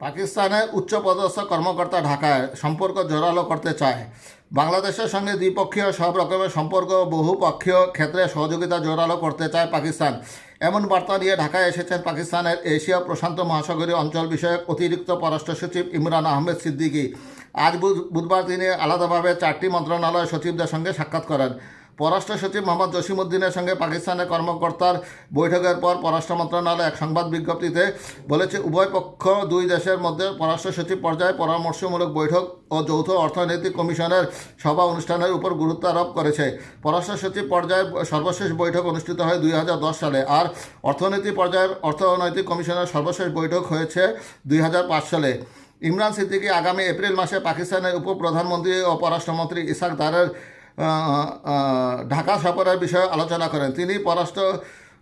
পাকিস্তানের উচ্চপদস্থ কর্মকর্তা ঢাকায় সম্পর্ক জোরালো করতে চায়। বাংলাদেশের সঙ্গে দ্বিপক্ষীয় সব রকমের সম্পর্ক, বহুপক্ষীয় ক্ষেত্রে সহযোগিতা জোরালো করতে চায় পাকিস্তান। এমন বার্তা নিয়ে ঢাকায় এসেছেন পাকিস্তানের এশিয়া প্রশান্ত মহাসাগরীয় অঞ্চল বিষয়ক অতিরিক্ত পররাষ্ট্র সচিব ইমরান আহমেদ সিদ্দিকী। আজ বুধ- বুধবার তিনি আলাদাভাবে চারটি মন্ত্রণালয় সচিবদের সঙ্গে সাক্ষাৎ করেন। পররাষ্ট্র সচিব মোহাম্মদ জসিমউদ্দিনের সঙ্গে পাকিস্তানের কর্মকর্তার বৈঠকের পর পররাষ্ট্র মন্ত্রণালয় এক সংবাদ বিজ্ঞপ্তিতে বলেছে, উভয় পক্ষ দুই দেশের মধ্যে পররাষ্ট্র সচিব পর্যায়ে পরামর্শমূলক বৈঠক ও যৌথ অর্থনৈতিক কমিশনের সভা অনুষ্ঠানের উপর গুরুত্ব আরোপ করেছে। পররাষ্ট্র সচিব পর্যায়ে সর্বশেষ বৈঠক অনুষ্ঠিত হয় দুই হাজার দশ সালে। আর অর্থনীতি পর্যায়ের অর্থনৈতিক কমিশনের সর্বশেষ বৈঠক হয়েছে দুই হাজার পাঁচ সালে। ইমরান সিদ্দিকী আগামী এপ্রিল মাসে পাকিস্তানের উপপ্রধানমন্ত্রী ও পররাষ্ট্রমন্ত্রী ইসাক দারের ঢাকা সফরের বিষয়ে আলোচনা করেন। তিনি পররাষ্ট্র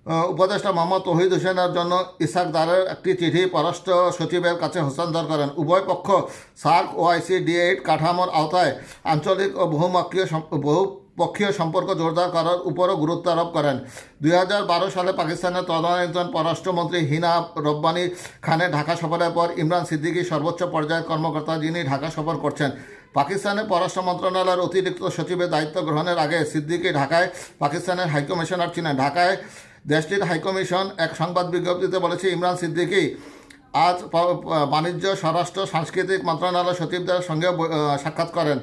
উপদেষ্টা মোহাম্মদ তহিদ হোসেনের জন্য ইসাক দারের একটি চিঠি পররাষ্ট্র সচিবের কাছে হস্তান্তর করেন। উভয় পক্ষ সার্ক ওআইসি ডি এইট কাঠামোর আওতায় আঞ্চলিক ও বহুমুখীয় সম- বহুপক্ষীয় সম্পর্ক জোরদার করার উপরও গুরুত্ব আরোপ করেন। দুই হাজার বারো সালে পাকিস্তানের তদানীন্তন পররাষ্ট্রমন্ত্রী হিনা রব্বানী খানের ঢাকা সফরের পর ইমরান সিদ্দিকী সর্বোচ্চ পর্যায়ের কর্মকর্তা যিনি ঢাকা সফর করছেন। পাকিস্তানের পররাষ্ট্র মন্ত্রণালয়ের অতিরিক্ত সচিবের দায়িত্ব গ্রহণের আগে সিদ্দিকী ঢাকায় পাকিস্তানের হাইকমিশনার ছিলেন। ঢাকায় দেশটির হাইকমিশন এক সংবাদ বিজ্ঞপ্তিতে বলেছে, ইমরান সিদ্দিকি আজ বাণিজ্য, স্বরাষ্ট্র, সাংস্কৃতিক মন্ত্রণালয় সচিবদের সঙ্গে সাক্ষাৎ করেন।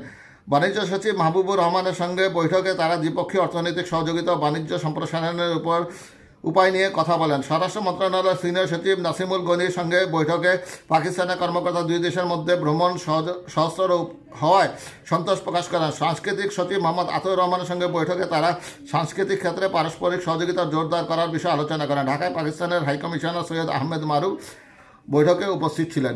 বাণিজ্য সচিব মাহবুবুর রহমানের সঙ্গে বৈঠকে তারা দ্বিপক্ষীয় অর্থনৈতিক সহযোগিতা বাণিজ্য সম্প্রসারণের উপর উপায় নিয়ে কথা বলেন। স্বরাষ্ট্র মন্ত্রণালয়ের সিনিয়র সচিব নাসিমুল গনির সঙ্গে বৈঠকে পাকিস্তানের কর্মকর্তা দুই দেশের মধ্যে ভ্রমণ সহজতর হওয়ায় সন্তোষ প্রকাশ করেন। সাংস্কৃতিক সচিব মোহাম্মদ আতর রহমানের সঙ্গে বৈঠকে তারা সাংস্কৃতিক ক্ষেত্রে পারস্পরিক সহযোগিতা জোরদার করার বিষয়ে আলোচনা করেন। ঢাকায় পাকিস্তানের হাইকমিশনার সৈয়দ আহমেদ মারু বৈঠকে উপস্থিত ছিলেন।